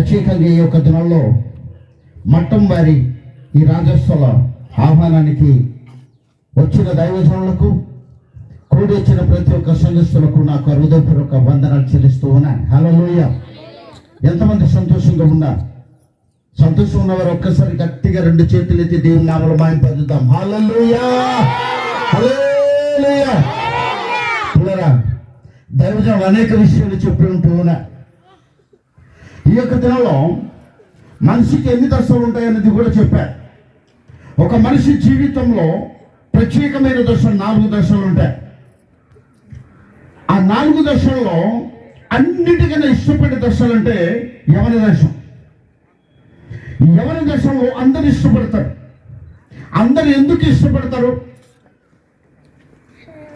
ప్రత్యేకంగా ఈ యొక్క దినంలో మట్టం వారి ఈ రాజస్వల ఆహ్వానానికి వచ్చిన దైవజనులకు కూడి వచ్చిన ప్రతి ఒక్క సంఘస్థులకు నాకు హృదయపూర్వక వందనాలు చెల్లిస్తూ ఉన్నాను లూయ ఎంతమంది సంతోషంగా ఉన్నారు సంతోషం ఉన్నవారు ఒక్కసారి గట్టిగా రెండు చేతులు ఎత్తి దేవుని నామలు మాయం పొందుతాం హలో హల్లెలూయా దైవజనం అనేక విషయాలు చెప్పి ఉంటూ ఉన్నా. ఈ యొక్క దినంలో మనిషికి ఎన్ని దశలు ఉంటాయనేది కూడా చెప్పారు ఒక మనిషి జీవితంలో ప్రత్యేకమైన దశలు నాలుగు దశలు ఉంటాయి. ఆ నాలుగు దశల్లో అన్నిటికన్నా ఇష్టపడే దశలు అంటే యవన దశ. యవన దశలో అందరు ఇష్టపడతారు. అందరు ఎందుకు ఇష్టపడతారు?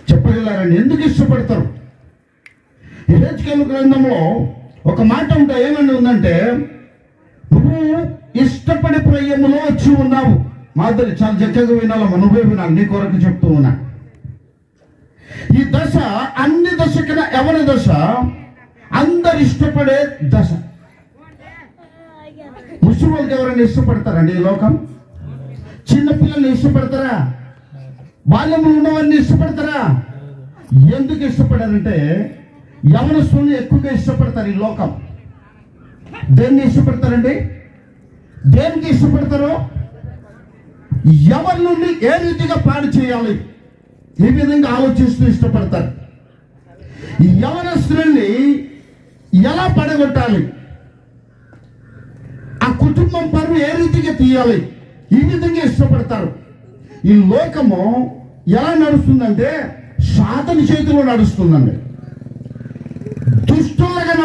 చెప్పగలరండి ఎందుకు ఇష్టపడతారు? హెచ్కెల్ గ్రంథంలో ఒక మాట ఉంటే ఏమని ఉందంటే నువ్వు ఇష్టపడి ప్రయములో వచ్చి ఉన్నావు. మాధురి చాలా చక్కగా వినాలమ్మా నువ్వే వినాలి నీ కొరకు చెప్తూ ఉన్నా. ఈ దశ అన్ని దశ కన్నా ఎవరి దశ అందరు ఇష్టపడే దశ. ముస్లింలకు ఎవరైనా ఇష్టపడతారండి ఈ లోకం? చిన్నపిల్లల్ని ఇష్టపడతారా? బాల్యంలో ఉన్నవారిని ఇష్టపడతారా? ఎందుకు ఇష్టపడారంటే యవనస్తుల్ని ఎక్కువగా ఇష్టపడతారు ఈ లోకం. దేన్ని ఇష్టపడతారండి? దేనికి ఇష్టపడతారు? ఎవరి నుండి ఏ రీతిగా పాడు చేయాలి? ఈ విధంగా ఆలోచిస్తూ ఇష్టపడతారు. యవనస్తుల్ని ఎలా పడగొట్టాలి? ఆ కుటుంబం పరువు ఏ రీతిగా తీయాలి? ఈ విధంగా ఇష్టపడతారు. ఈ లోకము ఎలా నడుస్తుందంటే సాతని చేతిలో నడుస్తుందండి.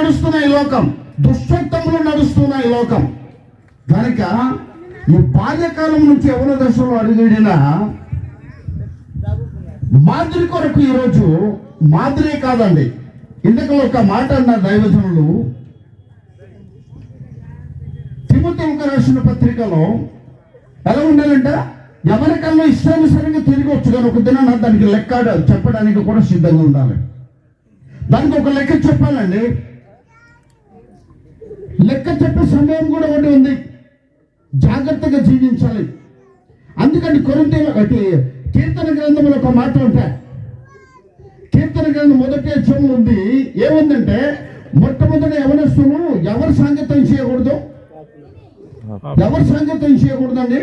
నడుస్తున్న ఈ లోకం దుష్టత్వంలో నడుస్తున్న ఈ లోకం. కనుక ఈ బాల్యకాలం నుంచి ఎవరి దశలో అడుగుడిన మాదిరి కొరకు ఈరోజు మాదిరి కాదండి. ఇందుకు ఒక మాట అన్న దైవజనులు. తిమ్మతులకు రాసిన పత్రికలో ఎలా ఉండాలంట? ఎవరికన్నా ఇష్టానుసారంగా తిరిగి వచ్చు కానీ ఒక దినాన దానికి లెక్క చెప్పడానికి కూడా సిద్ధంగా ఉండాలి. దానికి ఒక లెక్క చెప్పాలండి. లెక్క చెప్పే సమయం కూడా ఒకటి ఉంది. జాగ్రత్తగా జీవించాలి. అందుకని కొరింత అంటే కీర్తన గ్రంథంలో ఒక మాట ఉంటాయి కీర్తన గ్రంథం మొదటి అధ్యాయంలో ఉంది. ఏముందంటే మొట్టమొదటి ఎవరస్తులు ఎవరి సాంగత్యం చేయకూడదు? ఎవరి సాంగత్యం చేయకూడదండి?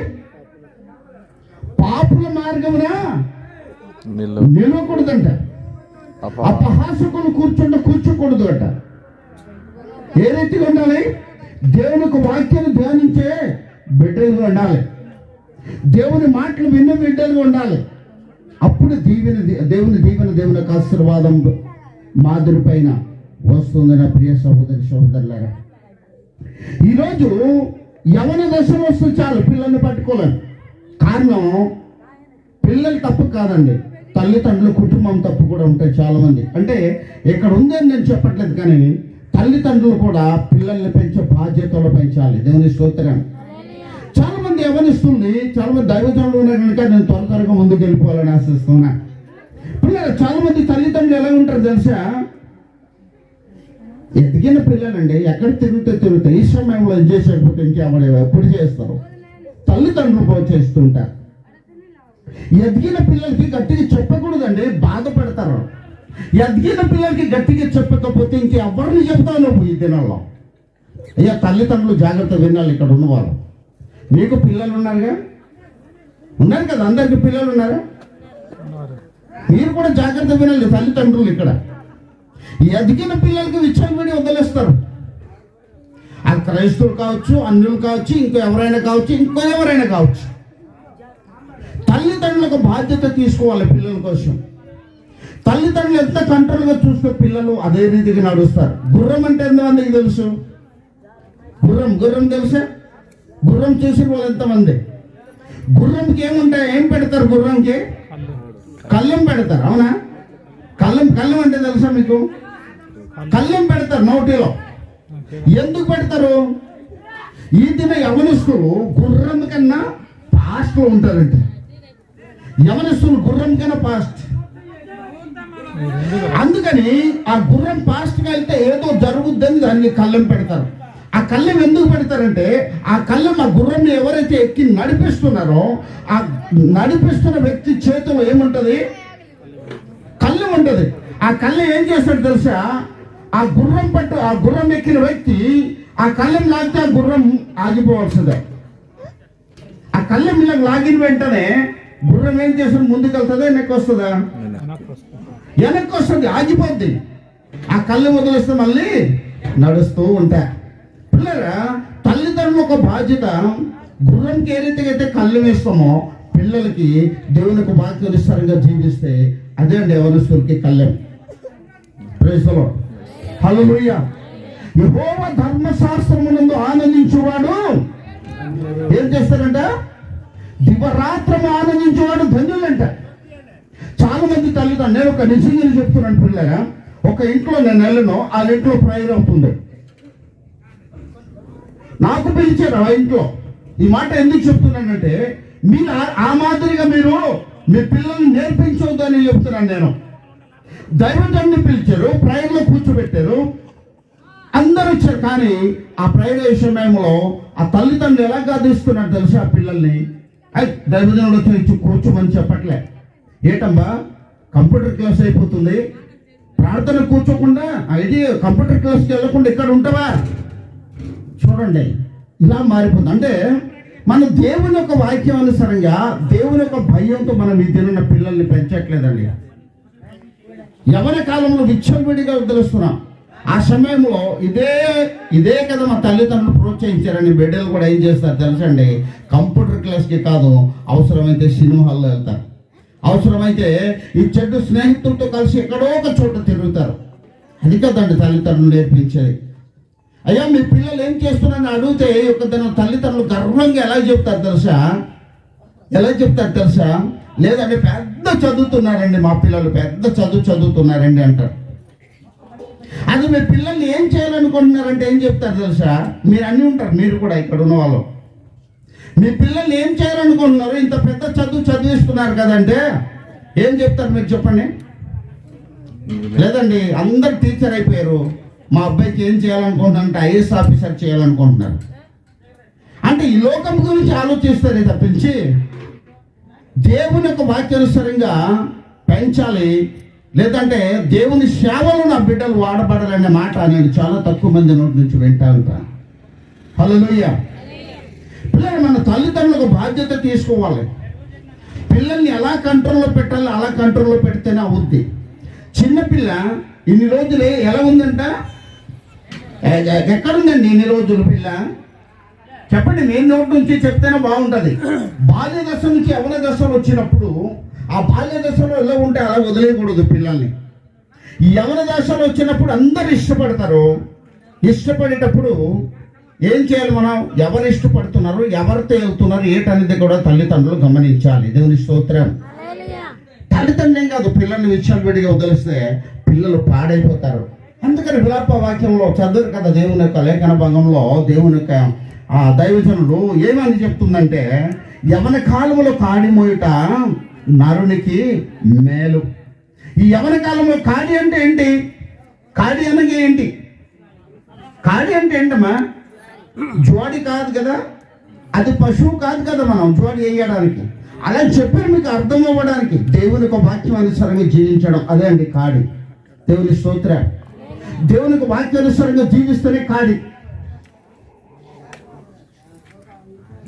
పాపుల మార్గమున నిలవకూడదంట. అప అపహాసకులు కూర్చుంటే కూర్చోకూడదు అట. ఏ రీతిగా ఉండాలి? దేవునికి వాక్యాన్ని ధ్యానించే బిడ్డలుగా ఉండాలి. దేవుని మాటలు విన్న బిడ్డలుగా ఉండాలి. అప్పుడు దీవెన దేవుని దీవెన దేవుని యొక్క ఆశీర్వాదం మాదిరి పైన వస్తుంది నా ప్రియ సహోదరి సహోదరులారా. ఈరోజు యవన దశలో వస్తే చాలు పిల్లల్ని పట్టుకోలేరు కారణం పిల్లలు తప్పు కాదండి. తల్లిదండ్రులు కుటుంబం తప్పు కూడా ఉంటాయి చాలా మంది అంటే ఇక్కడ ఉందని నేను చెప్పట్లేదు కానీ తల్లిదండ్రులు కూడా పిల్లల్ని పెంచే బాధ్యతలు పెంచాలి. దేవుని స్తోత్రం. చాలా మంది ఎవరిస్తుంది చాలా మంది దైవజనులు ఉన్నారు కనుక నేను త్వర త్వరగా ముందుకు వెళ్ళిపోవాలని ఆశిస్తున్నా. పిల్లలు చాలా మంది తల్లిదండ్రులు ఎలా ఉంటారు తెలుసా? ఎదిగిన పిల్లలండి ఎక్కడ తిరుగుతే తిరుగుతాయి. ఈ సమయంలో ఏం చేసేకపోతే ఇంకేమో ఎప్పుడు చేస్తారు? తల్లిదండ్రులు చేస్తుంటారు. ఎదిగిన పిల్లలకి గట్టిగా చెప్పకూడదండి బాధపడతారు. ఎదిగిన పిల్లలకి గట్టిగా చెప్పకపోతే ఇంకెవరిని చెప్తావు నువ్వు ఈ దినాల్లో అయ్యా తల్లిదండ్రులు జాగ్రత్త వినాలి ఇక్కడ ఉన్నవారు. మీకు పిల్లలు ఉన్నారుగా? ఉన్నారు కదా అందరికీ పిల్లలు ఉన్నారా? మీరు కూడా జాగ్రత్త వినాలి తల్లిదండ్రులు ఇక్కడ. ఈ ఎదిగిన పిల్లలకి విచ్చలవిడి వదిలేస్తారు. అది క్రైస్తవులు కావచ్చు అన్యులు కావచ్చు ఇంకో ఎవరైనా కావచ్చు ఇంకో ఎవరైనా కావచ్చు. తల్లిదండ్రులకు బాధ్యత తీసుకోవాలి పిల్లల కోసం. తల్లిదండ్రులు ఎంత కంట్రోల్గా చూస్తే పిల్లలు అదే రీతిగా నడుస్తారు. గుర్రం అంటే ఎంతమందికి తెలుసు? గుర్రం గుర్రం తెలుసా? గుర్రం చూసిన వాళ్ళు ఎంతమంది? గుర్రంకి ఏముంటాయి? ఏం పెడతారు గుర్రంకి? కళ్ళెం పెడతారు అవునా? కళ్ళెం కళ్ళెం అంటే తెలుసా మీకు? కళ్ళెం పెడతారు నోటిలో. ఎందుకు పెడతారు? ఈ దిన యవనస్తులు గుర్రం కన్నా పాస్ట్లో ఉంటారంటే. యవనస్తులు గుర్రం కన్నా పాస్ట్ అందుకని ఆ గుర్రం ఫాస్ట్గా వెళ్తే ఏదో జరుగుద్దని దాన్ని కళ్ళెం పెడతారు. ఆ కళ్ళెం ఎందుకు పెడతారంటే ఆ కళ్ళెం ఆ గుర్రం ఎవరైతే ఎక్కి నడిపిస్తున్నారో ఆ నడిపిస్తున్న వ్యక్తి చేతిలో ఏముంటుంది? కళ్ళెం ఉంటుంది. ఆ కళ్ళెం ఏం చేస్తాడు తెలుసా? ఆ గుర్రం పట్టు ఆ గుర్రం ఎక్కిన వ్యక్తి ఆ కళ్ళెం లాగితే ఆ గుర్రం ఆగిపోవాల్సిందే. ఆ కళ్ళెం ఇలా లాగిన వెంటనే గుర్రం ఏం చేస్తుంది? ముందుకు వెళ్తుందా వెనక్కి వస్తుందా. వెనక్కి వస్తుంది ఆగిపోద్ది. ఆ కళ్ళు వదిలేస్తే మళ్ళీ నడుస్తూ ఉంటా. పిల్లరా తల్లిదండ్రులు ఒక బాధ్యత. గుర్రంకి ఏ రీతిగా అయితే కళ్ళు వేస్తామో పిల్లలకి దేవునికి బాధ్యతనిస్తారంగా జీవిస్తే అదే అండి యవనస్తులకి కళ్ళెం ప్రేసలో హలో యహోవ ధర్మశాస్త్రమునందు ఆనందించువాడు. ఏం చేస్తారంట దివరాత్రము ఆనందించేవాడు ధన్యులంట. చాలా మంది తల్లిదండ్రులు నేను ఒక నిజంగా చెప్తున్నాను పిల్లగా ఒక ఇంట్లో నేను వెళ్ళను ఆ ఇంట్లో ప్రైర్ అవుతుంది. నాకు పిలిచారు ఆ ఇంట్లో. ఈ మాట ఎందుకు చెప్తున్నానంటే మీరు ఆ- మాదిరిగా మీరు మీ పిల్లల్ని నేర్పించవద్దని చెప్తున్నాను నేను. దైవజన్ని పిలిచారు ప్రైర్లో కూర్చోబెట్టారు. అందరూ వచ్చారు కానీ ఆ ప్రైవేట్ సమయంలో ఆ తల్లిదండ్రులు ఎలా గాదిస్తున్నారు తెలుసా ఆ పిల్లల్ని? అయ్ దైవజనుడు వచ్చి కూర్చోమని చెప్పట్లే. ఏటమ్మా? కంప్యూటర్ క్లాస్ అయిపోతుంది. ప్రార్థన కూర్చోకుండా ఐడి కంప్యూటర్ క్లాస్కి వెళ్ళకుండా ఇక్కడ ఉంటావా? చూడండి ఇలా మారిపోతుంది. అంటే మన దేవుని యొక్క వాక్యం అనుసారంగా దేవుని యొక్క భయంతో మనం ఈ పిల్లల్ని పెంచట్లేదండి. ఎవరి కాలంలో విచ్చలవిడిగా తెలుస్తున్నాం. ఆ సమయంలో ఇదే ఇదే కదా మా తల్లిదండ్రులు ప్రోత్సహించారని బిడ్డలు కూడా ఏం చేస్తారు తెలుసండి? కంప్యూటర్ క్లాస్కి కాదు అవసరమైతే సినిమా హాల్లో వెళ్తారు. అవసరమైతే ఈ చెడ్డు స్నేహితులతో కలిసి ఎక్కడో ఒక చోట తిరుగుతారు. అది కదండి తల్లిదండ్రులు నేర్పించేది. అయ్యా మీ పిల్లలు ఏం చేస్తున్నారని అడిగితే ఒక తన తల్లిదండ్రులు గర్వంగా ఎలా చెప్తారు తెలుసా? ఎలా చెప్తారు తెలుసా? లేదండి పెద్ద చదువుతున్నారండి మా పిల్లలు పెద్ద చదువు చదువుతున్నారండి అంటారు. అది మీ పిల్లల్ని ఏం చేయాలనుకుంటున్నారంటే ఏం చెప్తారు తెలుసా? మీరు అన్నీ ఉంటారు మీరు కూడా ఇక్కడ ఉన్న వాళ్ళు మీ పిల్లల్ని ఏం చేయాలనుకుంటున్నారు? ఇంత పెద్ద చదువు చదివిస్తున్నారు కదంటే ఏం చెప్తారు మీరు చెప్పండి. లేదండి అందరు టీచర్ అయిపోయారు. మా అబ్బాయికి ఏం చేయాలనుకుంటున్నారంటే ఐఏఎస్ ఆఫీసర్ చేయాలనుకుంటున్నారు. అంటే ఈ లోకం గురించి ఆలోచిస్తారే తప్పించి దేవుని యొక్క వాక్యానుసారంగా పెంచాలి. లేదంటే దేవుని సేవలు నా బిడ్డలు వాడబడాలనే మాట నేను చాలా తక్కువ మంది నోటి నుంచి వింటా ఉంటాను హల్లెలూయా. పిల్లలు మన తల్లిదండ్రులకు బాధ్యత తీసుకోవాలి? పిల్లల్ని ఎలా కంట్రోల్లో పెట్టాలో అలా కంట్రోల్లో పెడితేనే అవుద్ది. చిన్నపిల్ల ఇన్ని రోజులు ఎలా ఉందంట? ఎక్కడుందండి ఇన్ని రోజులు పిల్ల? చెప్పండి నేను నోటి నుంచి చెప్తేనే బాగుంటుంది. బాల్య దశ నుంచి యవన దశలు వచ్చినప్పుడు ఆ బాల్య దశలో ఎలా ఉంటే అలా వదిలేయకూడదు పిల్లల్ని. యవన దశలో వచ్చినప్పుడు అందరు ఇష్టపడతారు. ఇష్టపడేటప్పుడు ఏం చేయాలి మనం? ఎవరు ఇష్టపడుతున్నారు ఎవరితో వెళ్తున్నారు ఏటనేది కూడా తల్లిదండ్రులు గమనించాలి. దేవుని స్తోత్రం. తల్లిదండ్రులేం కాదు పిల్లల్ని విచ్చలవిడిగా వదిలిస్తే పిల్లలు పాడైపోతారు. అందుకని విలాప వాక్యంలో చదువు కదా దేవుని యొక్క లేఖన భంగంలో దేవుని యొక్క ఆ దైవజనులు ఏమని చెప్తుందంటే యవన కాలంలో కాడి మోయుట నరునికి మేలు. ఈ యవన కాలంలో కాడి అంటే ఏంటి? కాడి అనగా ఏంటి? కాడి అంటే ఏంటమ్మా? జోడి కాదు కదా? అది పశువు కాదు కదా మనం జోడి వేయడానికి అలా చెప్పారు మీకు అర్థం అవ్వడానికి. దేవుని ఒక వాక్యం అనుసారంగా జీవించడం అదే అండి కాడి. దేవుని స్తోత్ర. దేవునికి వాక్యానుసారంగా జీవిస్తేనే కాడి.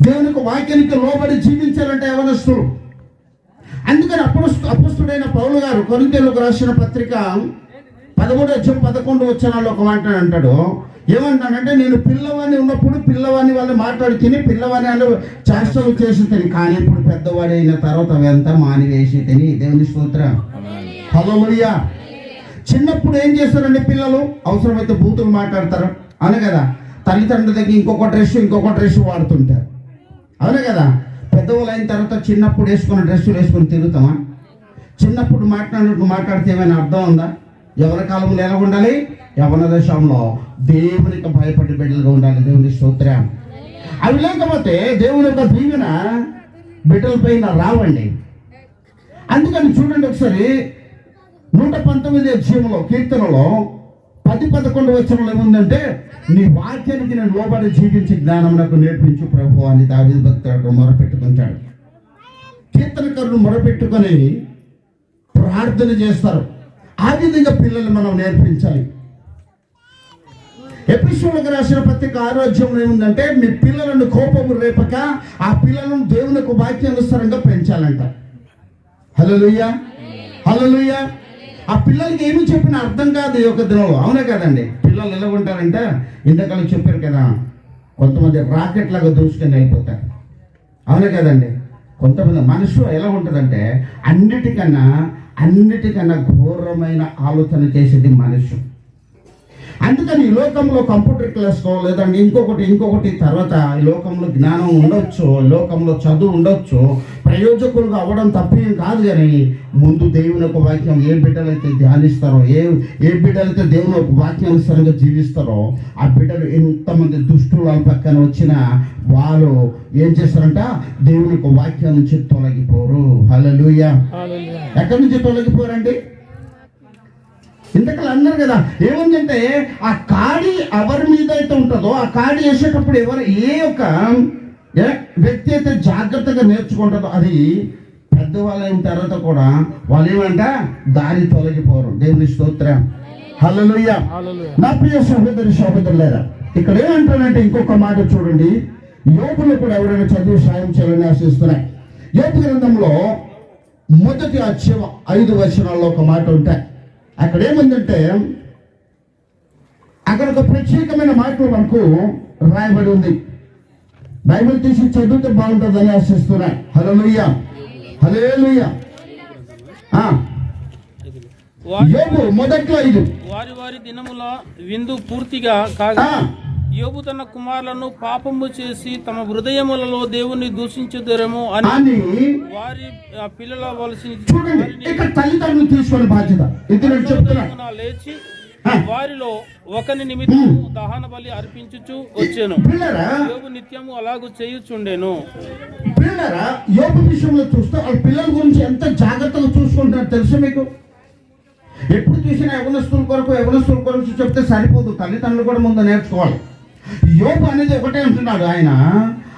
దేవునికి వాక్యానికి లోబడి జీవించాలంటే యవనస్తులు. అందుకని అప్పుడు అపుస్తుడైన పౌలు గారు కొరింతలకు రాసిన పత్రిక పదమూడు వచ్చం పదకొండు వచ్చనాలు ఒక మాట అంటాడు. ఏమంటాడంటే నేను పిల్లవాడిని ఉన్నప్పుడు పిల్లవాడిని వాళ్ళు మాట్లాడి తిని పిల్లవాడిని వాళ్ళు చేష్టలు చేసి తిని కానీ ఇప్పుడు పెద్దవాడి అయిన తర్వాత అవంతా మానివేసి తిని దేవుని స్తోత్రం. హలోమయ్యా చిన్నప్పుడు ఏం చేస్తారండి పిల్లలు? అవసరమైతే బూతులు మాట్లాడతారు. అవును కదా? తల్లిదండ్రుల దగ్గర ఇంకొక డ్రెస్ ఇంకొక డ్రెస్ వాడుతుంటారు. అవును కదా? పెద్దవాళ్ళు అయిన తర్వాత చిన్నప్పుడు వేసుకున్న డ్రెస్సులు వేసుకొని తిరుగుతామా? చిన్నప్పుడు మాట్లాడినట్టు మాట్లాడితే ఏమైనా అర్థం ఉందా? ఎవరి కాలంలో ఎలా ఉండాలి యవన దశంలో దేవునికి భయపడి బిడ్డలుగా ఉండాలి దేవుని స్తోత్రం. అవి లేకపోతే దేవుని యొక్క దీవెన బిడ్డల పైన రావండి. అందుకని చూడండి ఒకసారి నూట పంతొమ్మిది అధ్యయంలో కీర్తనలో పది పదకొండు వచనంలో ఏముందంటే నీ వాక్యానికి నేను లోబడి జీవించి జ్ఞానం నాకు నేర్పించు ప్రభు అని దావిది భక్తుడు మొరపెట్టుకుంటాడు. కీర్తనకరులు మొరపెట్టుకొని ప్రార్థన చేస్తారు. ఆ విధంగా పిల్లలు మనం నేర్పించాలి. ఎపిసోడ్కి రాసిన పత్రిక ఆరోగ్యంలో ఏముందంటే మీ పిల్లలను కోపము రేపక ఆ పిల్లలను దేవునికి వాక్యానుసారంగా పెంచాలంట. హలోలుయ్య హలోలుయ్య ఆ పిల్లలకి ఏమి చెప్పినా అర్థం కాదు ఈ యొక్క దినంలో. అవునా కదండి? పిల్లలు ఎలా ఉంటారంటే ఇంతకాలం చెప్పారు కదా కొంతమంది రాకెట్ లాగా దూసుకొని వెళ్ళిపోతారు అవునా కదండి? కొంతమంది మనసు ఎలా ఉంటుందంటే అన్నిటికన్నా అన్నిటికన్నా ఘోరమైన ఆలోచన చేసేది మనసు అందుకని ఈ లోకంలో కంప్యూటర్ క్లాస్కో లేదంటే ఇంకొకటి ఇంకొకటి తర్వాత ఈ లోకంలో జ్ఞానం ఉండొచ్చు లోకంలో చదువు ఉండొచ్చు ప్రయోజకులుగా అవ్వడం తప్పేం కాదు కానీ ముందు దేవుని యొక్క వాక్యం ఏ బిడ్డలైతే ధ్యానిస్తారో ఏ ఏ బిడ్డలైతే దేవుని యొక్క వాక్యానుసారంగా జీవిస్తారో ఆ బిడ్డలు ఎంతమంది దుష్టులు పక్కన వచ్చినా వాళ్ళు ఏం చేస్తారంట? దేవుని యొక్క వాక్యం నుంచి తొలగిపోరు. హల్లెలూయా ఎక్కడి నుంచి తొలగిపోరండి? ఇంతకలు అన్నారు కదా ఏముందంటే ఆ కాడి ఎవరి మీద అయితే ఉంటుందో ఆ కాడి వేసేటప్పుడు ఎవరు ఏ యొక్క ఏ వ్యక్తి అయితే జాగ్రత్తగా నేర్చుకుంటుందో అది పెద్దవాళ్ళు అయిన తర్వాత కూడా వాళ్ళు ఏమంట దారి తొలగిపోరు. దేవుని స్తోత్రం. హల్లెలూయా. నా ప్రియ సహోదరి సహోదరులారా ఇక్కడ ఏమంటానంటే ఇంకొక మాట చూడండి. యోగులు కూడా ఎవరైనా చదివి సాయం చేయాలని ఆశిస్తున్నాయి. యోగు గ్రంథంలో మొదటి అధ్యయం ఐదు వచనాల్లో ఒక మాట ఉంటాయి. అక్కడ ఏముందంటే అక్కడ ఒక ప్రత్యేకమైన మాటలు మనకు రాయబడి ఉంది. బైబిల్ తీసి చదివితే బాగుంటుందని ఆశిస్తున్నా. ఆ, వారి యోగు మొదట్లో ఇది వారి వారి దినముల విందు పూర్తిగా కాగా యోబు తన కుమారులను పాపము చేసి తమ హృదయములలో దేవుని దూషించుదరేమో అని అని వారి పిల్లల వలసి తల్లిదండ్రులు తీసుకునే బాధ్యత. లేచి. వారిలో ఒకని నిమిత్తం దహన బలి అర్పించుచు వచ్చాను. యోబు నిత్యము అలాగూ చేయుచుండెను. పిల్లరా యోగు విషయంలో చూస్తే వాళ్ళ పిల్లల గురించి ఎంత జాగ్రత్తగా చూసుకుంటున్నారు తెలుసు మీకు? ఎప్పుడు చూసినా యవనస్తుల కొరకు యవనస్తుల కొరకు చెప్తే సరిపోదు. తల్లిదండ్రులు కూడా ముందు నేర్చుకోవాలి. యోపు అనేది ఒకటే అంటున్నాడు ఆయన.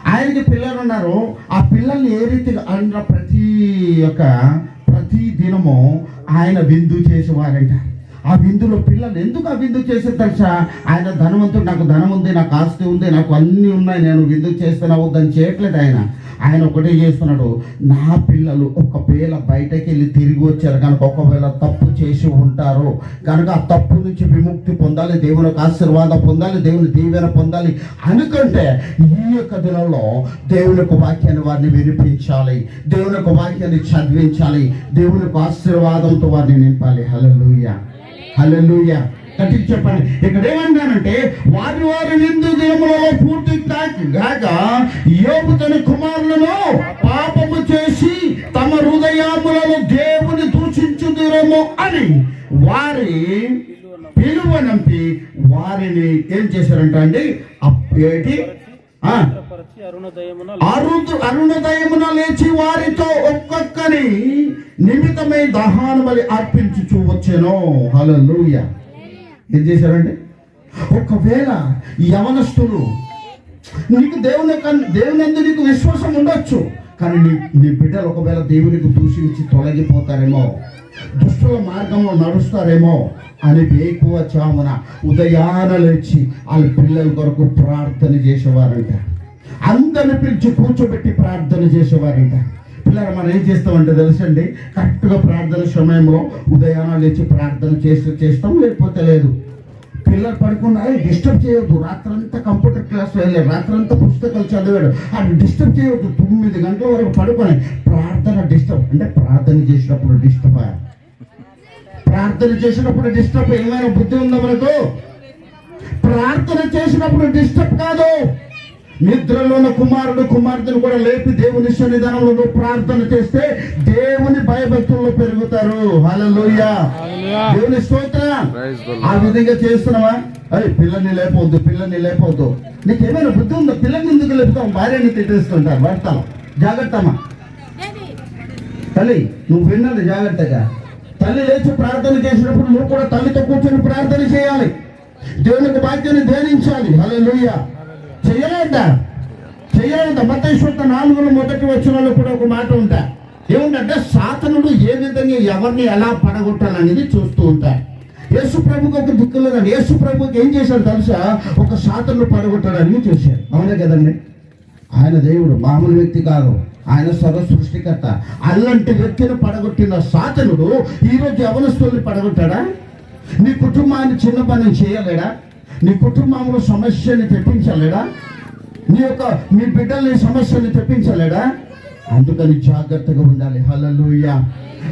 ఆయనకి పిల్లలు ఉన్నారు. ఆ పిల్లల్ని ఏ రీతిగా అంటున్న ప్రతి యొక్క ప్రతి దినము ఆయన విందు చేసేవారంటారు ఆ విందులో పిల్లలు ఎందుకు ఆ విందు చేసే తెలుసా? ఆయన ధనవంతుడు నాకు ధనం ఉంది నాకు ఆస్తి ఉంది నాకు అన్నీ ఉన్నాయి నేను విందు చేస్తున్నా వద్దని చేయట్లేదు ఆయన. ఆయన ఒకటే చేస్తున్నాడు నా పిల్లలు ఒకవేళ బయటకి వెళ్ళి తిరిగి వచ్చారు కనుక ఒకవేళ తప్పు చేసి ఉంటారు కనుక ఆ తప్పు నుంచి విముక్తి పొందాలి దేవుని ఆశీర్వాదం పొందాలి దేవుని దీవెన పొందాలి అనుకుంటే ఈ యొక్క దినంలో దేవుని యొక్క వాక్యాన్ని వారిని వినిపించాలి దేవుని యొక్క వాక్యాన్ని చదివించాలి దేవుని యొక్క ఆశీర్వాదంతో వారిని నింపాలి. హల్లెలూయా. హల్లెలూయా. గట్టిగా చెప్పండి. ఇక్కడ ఏమంటానంటే వారి వారి నిందు దినములలో పూర్తి కాక- గాక తన కుమారులను పాపము చేసి తమ హృదయాములను దేవుని దూషించుదురేమో అని వారి పిలువనంపి వారిని ఏం చేశారంట అండి? అప్పేటి అరుణోదయమున లేచి వారితో ఒక్కొక్కని నిమిత్తమై దహాన బలి అర్పించుచూ వచ్చాను. హల్లెలూయ. ఏం చేశారండి ఒకవేళ యవనస్తులు నీకు దేవుని కన్- దేవుని ఎందు నీకు విశ్వాసం ఉండొచ్చు కానీ నీ నీ బిడ్డలు ఒకవేళ దేవునికి దూషించి తొలగిపోతారేమో. దుష్టుల మార్గంలో నడుస్తారేమో అని ఎక్కువ చామున ఉదయాన లేచి వాళ్ళ పిల్లల కొరకు ప్రార్థన చేసేవారంట. అందరిని పిలిచి కూర్చోబెట్టి ప్రార్థన చేసేవారంట. పిల్లలు మనం ఏం చేస్తామంటే తెలుసండి? కరెక్ట్గా ప్రార్థన సమయంలో ఉదయాన లేచి ప్రార్థన చేస్తే చేస్తాం లేకపోతే లేదు. పిల్లలు పడుకున్నారు డిస్టర్బ్ చేయొద్దు. రాత్రంతా కంప్యూటర్ క్లాస్ వెళ్ళాడు రాత్రంతా పుస్తకాలు చదివాడు. అది డిస్టర్బ్ చేయొద్దు. తొమ్మిది గంటల వరకు పడుకొని ప్రార్థన డిస్టర్బ్ అంటే ప్రార్థన చేసినప్పుడు డిస్టర్బ్ ప్రార్థన చేసినప్పుడు డిస్టర్బ్ ఏమైనా బుద్ధి ఉందా మనకు? ప్రార్థన చేసినప్పుడు డిస్టర్బ్ కాదు. నిద్రలోని కుమారుడు కుమార్తెను కూడా లేపి దేవుని సన్నిధానంలో నువ్వు ప్రార్థన చేస్తే దేవుని భయభక్తుల్లో పెరుగుతారు. హల్లెలూయా. దేవుని స్తోత్రం. ఆ విధంగా చేస్తున్నావా? అరే పిల్లల్ని లేపవద్దు పిల్లల్ని లేపవద్దు నీకు ఏమైనా బుద్ధి ఉందా? పిల్లల్ని ఎందుకు లేపుతావు? భార్యని తిట్టేస్తుంటారు భర్తలు. జాగ్రత్త అమ్మా తల్లి నువ్వు విన్నది జాగ్రత్తగా. తల్లి లేచి ప్రార్థన చేసినప్పుడు నువ్వు కూడా తల్లితో కూర్చొని ప్రార్థన చేయాలి. దేవునికి బాధ్యతను ధ్యానించాలి. హలో లూయ చేయలేదా చేయలేదా మతేశ్వత నాలుగులో మొదటి వచ్చిన కూడా ఒక మాట ఉంటా. ఏముందంటే సాతనుడు ఏ విధంగా ఎవరిని ఎలా పడగొట్టాలనేది చూస్తూ ఉంటాడు. యేసు ప్రభుకి ఒక దిక్కు లేదండి యేసు ప్రభుకి ఏం చేశాడు తెలుసా? ఒక సాతను పడగొట్టడానికి చూశాడు. అవునే కదండి? ఆయన దేవుడు మామూలు వ్యక్తి కాదు. ఆయన సర్వ సృష్టికర్త. అలాంటి వ్యక్తిని పడగొట్టిన సాతనుడు ఈరోజు యవనస్తుల్ని పడగొట్టాడా? నీ కుటుంబాన్ని చిన్న పని చేయలేడా? నీ కుటుంబంలో సమస్యని తెప్పించలేడా? నీ యొక్క నీ బిడ్డల్ని సమస్యని తెప్పించలేడా? అందుకని జాగ్రత్తగా ఉండాలి. హల్లెలూయ.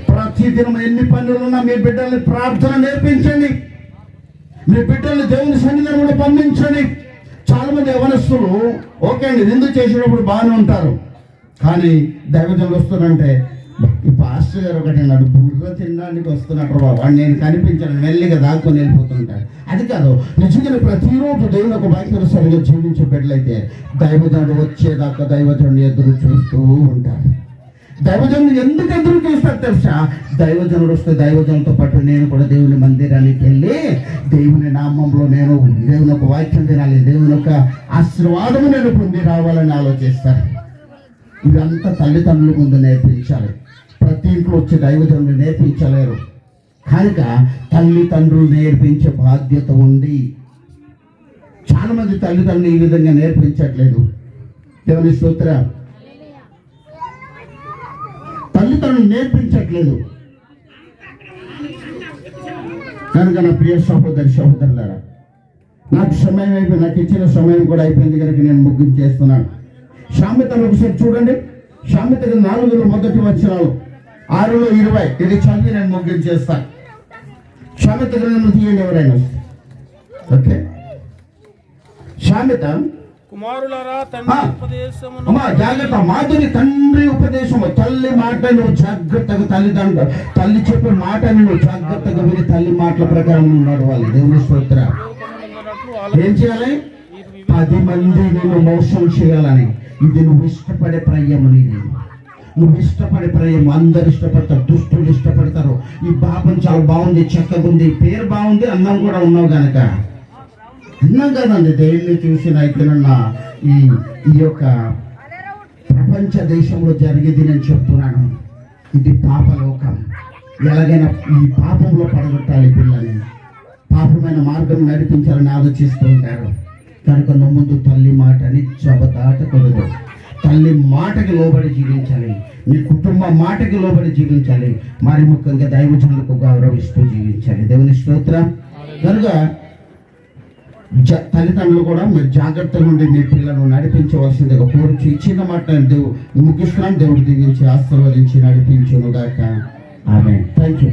ప్రతిదినం ఎన్ని పనులున్నా మీ బిడ్డల్ని ప్రార్థన నేర్పించండి. మీ బిడ్డల్ని దేవుని సన్నిధానంలో పంపించండి. చాలా మంది యవనస్తులు ఓకే అండి నిందు చేసేటప్పుడు బాగానే ఉంటారు. కానీ దైవజనులు వస్తున్నారంటే ఈ పాస్టర్ గారు ఒకటి అన్నాడు బుర్ర తినడానికి వస్తున్నట్టు బాబు. వాడు నేను కనిపించాను మెల్లిగా దాక్కొని వెళ్ళిపోతుంటాడు. అది కాదు నిజంగా ప్రతిరోజు దేవుని ఒక వాక్యం సరిగా జీవించే బిడ్డలైతే దైవజనుడు వచ్చేదాకా దైవజనుడు ఎదురు చూస్తూ ఉంటారు. దైవజనుడు ఎందుకు ఎదురు చూస్తారు తెలుసా? దైవజనుడు వస్తే దైవజనుడితో పాటు నేను కూడా దేవుని మందిరానికి వెళ్ళి దేవుని నామంలో నేను దేవుని ఒక వాక్యం తినాలి దేవుని యొక్క ఆశీర్వాదము నేను పొంది రావాలని ఆలోచిస్తాను. ఇదంతా తల్లిదండ్రుల ముందు నేర్పించాలి. ప్రతి ఇంట్లో వచ్చి దైవజనులు నేర్పించలేరు. కనుక తల్లిదండ్రులు నేర్పించే బాధ్యత ఉంది. చాలా మంది తల్లిదండ్రులు ఈ విధంగా నేర్పించట్లేదు. దేవుని సూత్ర తల్లిదండ్రులు నేర్పించట్లేదు. కనుక నా ప్రియ సహోదరి సహోదరులారా నాకు సమయం అయిపోయింది. నాకు ఇచ్చిన సమయం కూడా అయిపోయింది. కనుక నేను ముగించేస్తున్నాను. సామెతలు ఒకసారి చూడండి. సామెత నాలుగులో మొదటి వచ్చినాలు ఆరులో ఇరవై. ఇది చదివి నేను ముగించేస్తాను సామెత గ్రంథం తీయండి ఎవరైనా. ఓకే? సామెత కుమారులారా జాగ్రత్త. మాధురి తండ్రి ఉపదేశము. తల్లి మాట నువ్వు జాగ్రత్తగా తల్లిదండ్రులు. తల్లి చెప్పే మాటని నువ్వు జాగ్రత్తగా విని తల్లి మాటల ప్రకారం నువ్వు నడవాలి దేవుని స్తోత్ర. ఏం చేయాలి? పది మంది నేను మోసం చేయాలని. ఇది నువ్వు ఇష్టపడే ప్రయము నీది. నువ్వు ఇష్టపడే ప్రేమ అందరు ఇష్టపడతారు దుష్టులు ఇష్టపడతారు. ఈ పాపం చాలా బాగుంది చక్కగా ఉంది పేరు బాగుంది అన్నం కూడా ఉన్నావు కనుక అన్నం కదండి దేవుణ్ణి చూసిన అయితేనన్న ఈ ఈ యొక్క ప్రపంచ దేశంలో జరిగేది నేను చెప్తున్నాను. ఇది పాపలోకం ఎలాగైనా ఈ పాపంలో పడగొట్టాలి పిల్లల్ని. పాపమైన మార్గం నడిపించాలని ఆలోచిస్తూ ఉంటారు. కనుక నువ్వు ముందు తల్లి మాటని చబదాటకూడదు తల్లి మాటకి లోబడి జీవించాలి. మీ కుటుంబ మాటకి లోబడి జీవించాలి. మరి ముఖ్యంగా దైవజనులకు గౌరవిస్తూ జీవించాలి. దేవుని స్తోత్రం. కనుక జ- తల్లిదండ్రులు కూడా మీరు జాగ్రత్తగా ఉండి మీ పిల్లలను నడిపించవలసిందిగా కోరుచు ఇచ్చిన మాట దేవుడు దేవు ముగిస్తున్నాను. దేవుడు దీవించి ఆశీర్వదించి నడిపించును గాక. ఆమె థ్యాంక్ యూ